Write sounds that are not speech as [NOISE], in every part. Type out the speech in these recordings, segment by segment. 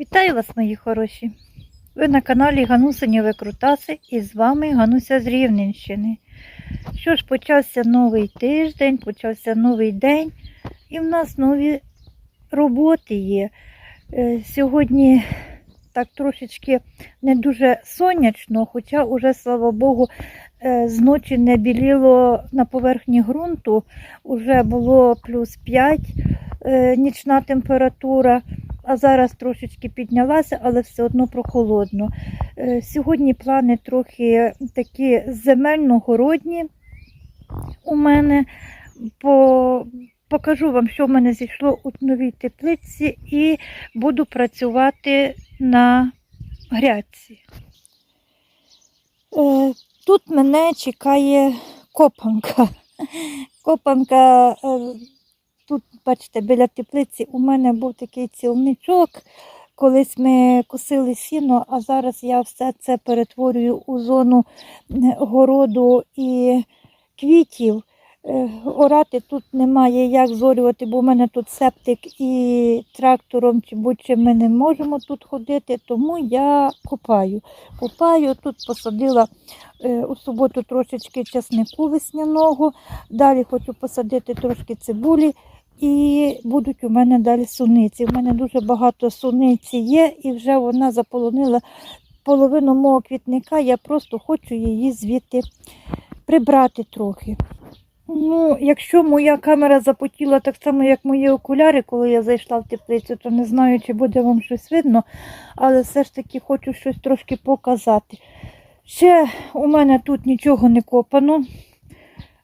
Вітаю вас, мої хороші! Ви на каналі Ганусині Викрутаси і з вами Гануся з Рівненщини. Що ж, почався новий тиждень, почався новий день, і в нас нові роботи є. Е, Сьогодні так трошечки не дуже сонячно, хоча уже, слава Богу, е, зночі не біліло на поверхні ґрунту, уже було плюс 5 е, нічна температура а зараз трошечки піднялася, але все одно прохолодно. Е, Сьогодні плани трохи такі земельно-городні у мене. По... Покажу вам, що в мене зійшло у новій теплиці, і буду працювати на грядці. Е, Тут мене чекає копанка. Копанка е, бачите, біля теплиці у мене був такий цілничок. Колись ми косили сіно, а зараз я все це перетворюю у зону е, городу і квітів. Е, Орати тут немає як зорювати, бо в мене тут септик і трактором чи будь-чим ми не можемо тут ходити, тому я копаю. Копаю, тут посадила е, у суботу трошечки часнику весняного, далі хочу посадити трошки цибулі. І будуть у мене далі суниці. У мене дуже багато суниці є, і вже вона заполонила половину мого квітника. Я просто хочу її звідти прибрати трохи. Ну, якщо моя камера запотіла так само, як мої окуляри, коли я зайшла в теплицю, то не знаю, чи буде вам щось видно, але все ж таки хочу щось трошки показати. Ще у мене тут нічого не копано.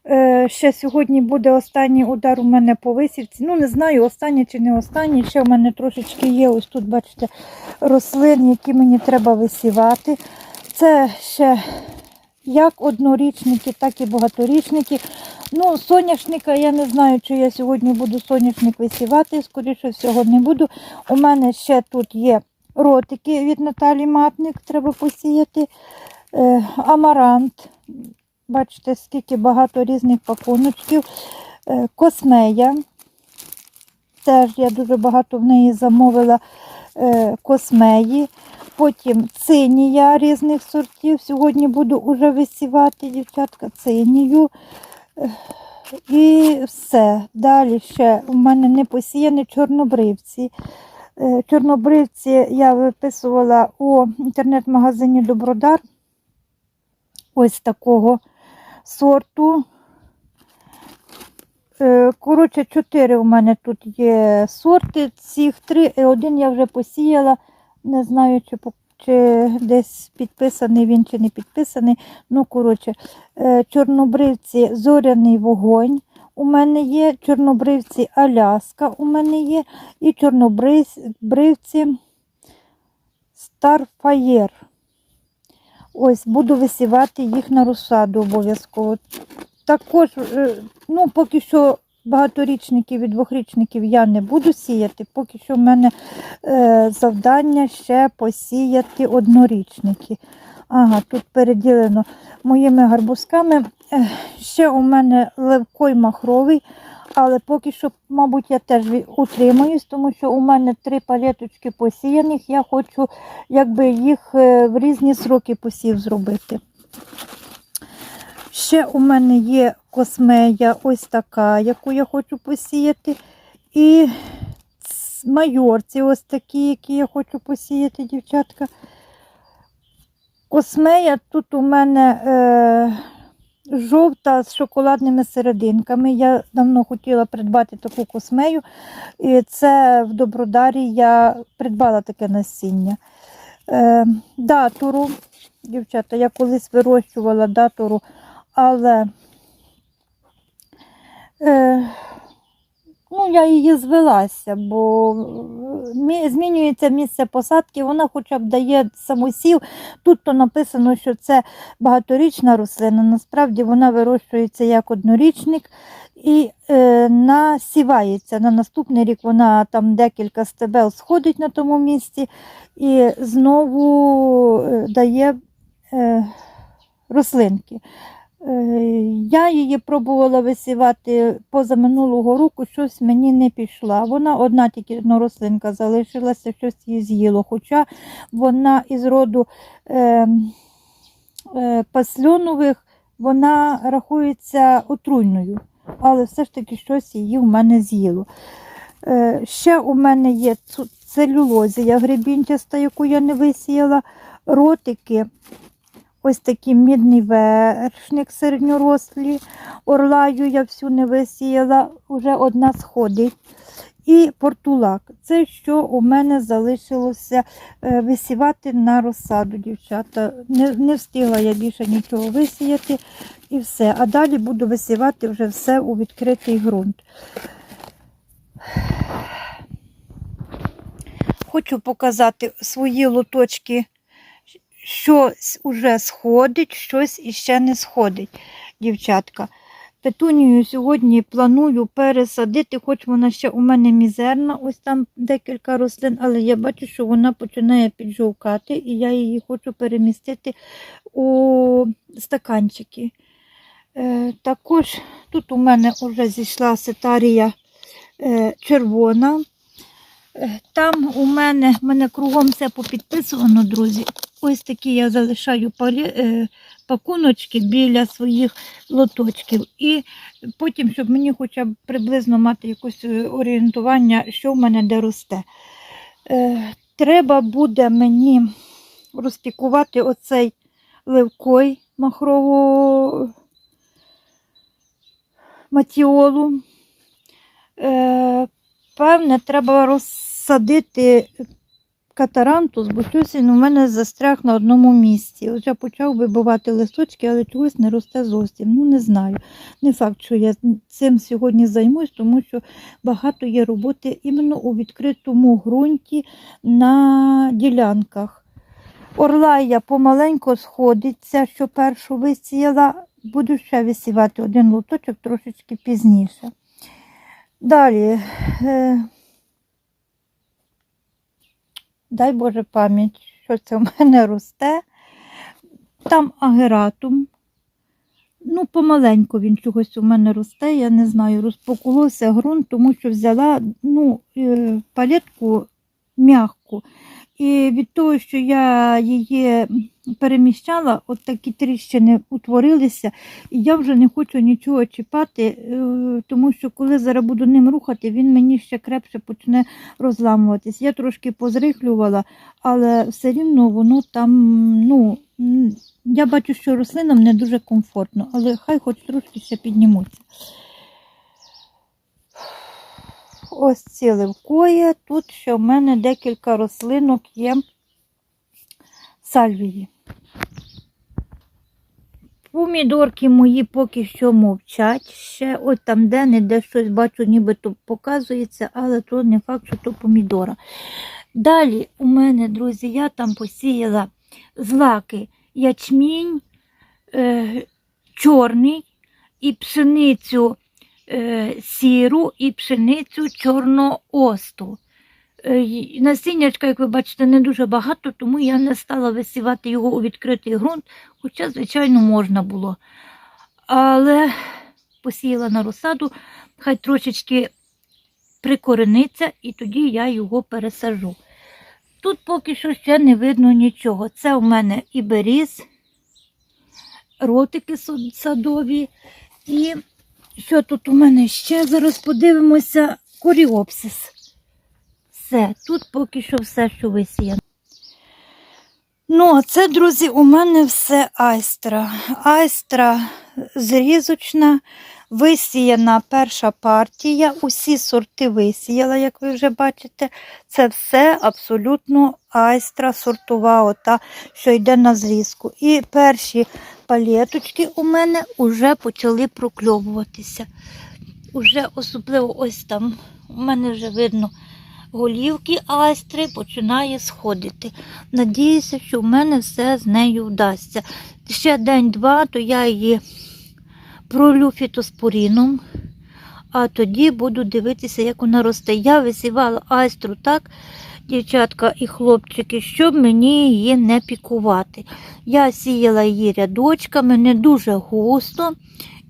Е, ще сьогодні буде останній удар у мене по висівці. Ну, не знаю, останній чи не останній. Ще в мене трошечки є. Ось тут, бачите, рослин, які мені треба висівати. Це ще як однорічники, так і багаторічники. Ну, соняшника я не знаю, чи я сьогодні буду соняшник висівати, скоріше всього не буду. У мене ще тут є ротики від Наталі Матник, треба посіяти. Е, амарант. Бачите, скільки багато різних пакуночків. Е, Космея. Теж я дуже багато в неї замовила е, космеї. Потім цинія різних сортів. Сьогодні буду вже висівати, дівчатка, цинію. Е, І все. Далі ще у мене не посіяні чорнобривці. Чорнобривці я виписувала у інтернет-магазині Добродар. Ось такого сорту. Е, Коротше, чотири у мене тут є сорти. Цих три, один я вже посіяла. Не знаю, чи, чи десь підписаний він, чи не підписаний. Ну, коротше, е, чорнобривці зоряний вогонь. У мене є чорнобривці Аляска у мене є, і чорнобривці Starfire. Ось, буду висівати їх на розсаду обов'язково. Також, е, ну, поки що багаторічників і двохрічників я не буду сіяти, поки що в мене е, завдання ще посіяти однорічники. Ага, тут переділено моїми гарбузками. Ще у мене левкой махровий, але поки що, мабуть, я теж утримуюсь, тому що у мене три палеточки посіяних. Я хочу якби їх е, в різні сроки посів зробити. Ще у мене є космея, ось така, яку я хочу посіяти. І майорці, ось такі, які я хочу посіяти, дівчатка. Космея тут у мене е, жовта з шоколадними серединками. Я давно хотіла придбати таку космею. І це в Добродарі я придбала таке насіння. Е, датуру, дівчата, я колись вирощувала датуру, але е, ну, я її звелася, бо змінюється місце посадки, вона хоча б дає самосів. Тут то написано, що це багаторічна рослина. Насправді вона вирощується як однорічник і е, насівається. На наступний рік вона там декілька стебел сходить на тому місці і знову е, дає е, рослинки. Е, Я її пробувала висівати позаминулого року, щось мені не пішла. Вона одна тільки одна рослинка залишилася, щось її з'їло. Хоча вона із роду е, е, пасльонових, вона рахується отруйною, але все ж таки щось її в мене з'їло. Е, ще у мене є целюлозія гребінчаста, яку я не висіяла, ротики. Ось такий мідний вершник середньорослі. Орлаю я всю не висіяла, вже одна сходить. І портулак. Це що у мене залишилося е, висівати на розсаду, дівчата. Не, не встигла я більше нічого висіяти і все. А далі буду висівати вже все у відкритий ґрунт. Хочу показати свої лоточки щось уже сходить, щось іще не сходить, дівчатка. Петунію сьогодні планую пересадити, хоч вона ще у мене мізерна, ось там декілька рослин, але я бачу, що вона починає піджовкати, і я її хочу перемістити у стаканчики. Е, також тут у мене вже зійшла сетарія е, червона. Е, Там у мене, в мене кругом все попідписувано, друзі. Ось такі я залишаю е, пакуночки біля своїх лоточків. І потім, щоб мені хоча б приблизно мати якесь е, орієнтування, що в мене де росте. Е, треба буде мені розпікувати оцей ливкой махрову матіолу. Певне, треба розсадити катарантус, бо він у мене застряг на одному місці. От я почав вибивати листочки, але чогось не росте зовсім. Ну, не знаю. Не факт, що я цим сьогодні займусь, тому що багато є роботи іменно у відкритому ґрунті на ділянках. Орлая помаленько сходиться, що першу висіяла. Буду ще висівати один лоточок трошечки пізніше. Далі. Дай Боже пам'ять, що це в мене росте. Там агератум. Ну, помаленьку він чогось у мене росте, я не знаю, розпокулося ґрунт, тому що взяла ну, е, палетку м'яку. І від того, що я її переміщала, от такі тріщини утворилися, і я вже не хочу нічого чіпати, е, тому що коли зараз буду ним рухати, він мені ще крепше почне розламуватись. Я трошки позрихлювала, але все рівно воно там, ну, я бачу, що рослинам не дуже комфортно, але хай хоч трошки ще піднімуться. Ось ці ливкоє. Тут ще в мене декілька рослинок є сальвії. Помідорки мої поки що мовчать. Ще от там де-не-де щось бачу, нібито показується, але то не факт, що то помідора. Далі у мене, друзі, я там посіяла злаки ячмінь, е, чорний і пшеницю сіру і пшеницю чорноосту. Е, Насіннячка, як ви бачите, не дуже багато, тому я не стала висівати його у відкритий ґрунт, хоча, звичайно, можна було. Але посіяла на розсаду, хай трошечки прикорениться, і тоді я його пересажу. Тут поки що ще не видно нічого. Це у мене і беріз, ротики садові. І що тут у мене ще? Зараз подивимося коріопсис. Все, тут поки що все, що висіяно. Ну, а це, друзі, у мене все айстра. Айстра зрізочна, висіяна перша партія. Усі сорти висіяла, як ви вже бачите. Це все абсолютно айстра сортова, ота, що йде на зрізку. І перші палеточки у мене вже почали прокльовуватися. Уже особливо ось там. У мене вже видно голівки астри починає сходити. Надіюся, що в мене все з нею вдасться. Ще день-два, то я її пролю фітоспоріном, а тоді буду дивитися, як вона росте. Я висівала айстру так, дівчатка і хлопчики, щоб мені її не пікувати. Я сіяла її рядочками, не дуже густо,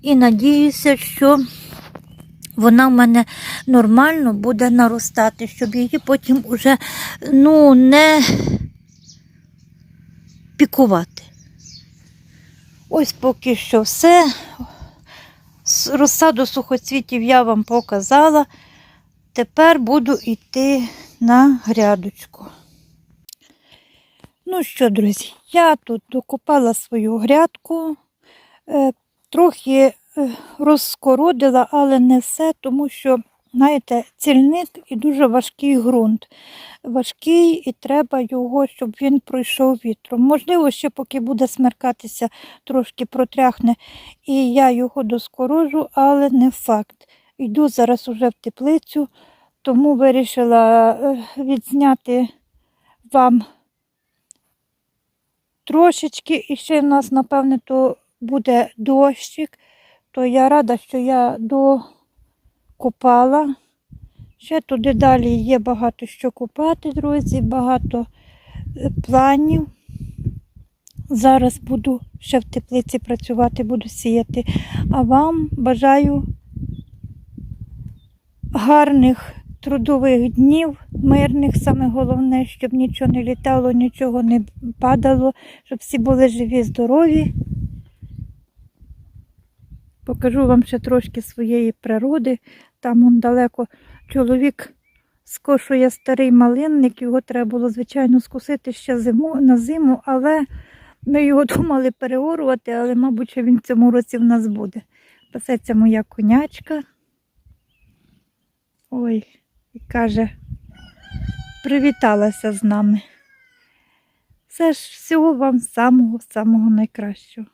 і надіюся, що вона в мене нормально буде наростати, щоб її потім уже ну, не пікувати. Ось поки що все. Розсаду сухоцвітів я вам показала. Тепер буду йти на грядочку. Ну що, друзі, я тут докопала свою грядку, е, трохи е, розкородила, але не все, тому що, знаєте, цільник і дуже важкий ґрунт. Важкий і треба його, щоб він пройшов вітром. Можливо, ще поки буде смеркатися, трошки протряхне, і я його доскорожу, але не факт. Йду зараз уже в теплицю, тому вирішила е, відзняти вам трошечки, і ще в нас, напевне, то буде дощик, то я рада, що я докопала. Ще туди далі є багато що купати, друзі, багато е, планів. Зараз буду ще в теплиці працювати, буду сіяти. А вам бажаю гарних трудових днів, мирних, саме головне, щоб нічого не літало, нічого не падало, щоб всі були живі, здорові. Покажу вам ще трошки своєї природи. Там он далеко чоловік скошує старий малинник, його треба було, звичайно, скусити ще зиму, на зиму, але ми його [LAUGHS] думали переорувати, але, мабуть, що він в цьому році в нас буде. Пасеться моя конячка. Ой, і каже, привіталася з нами. Все ж всього вам самого-самого найкращого.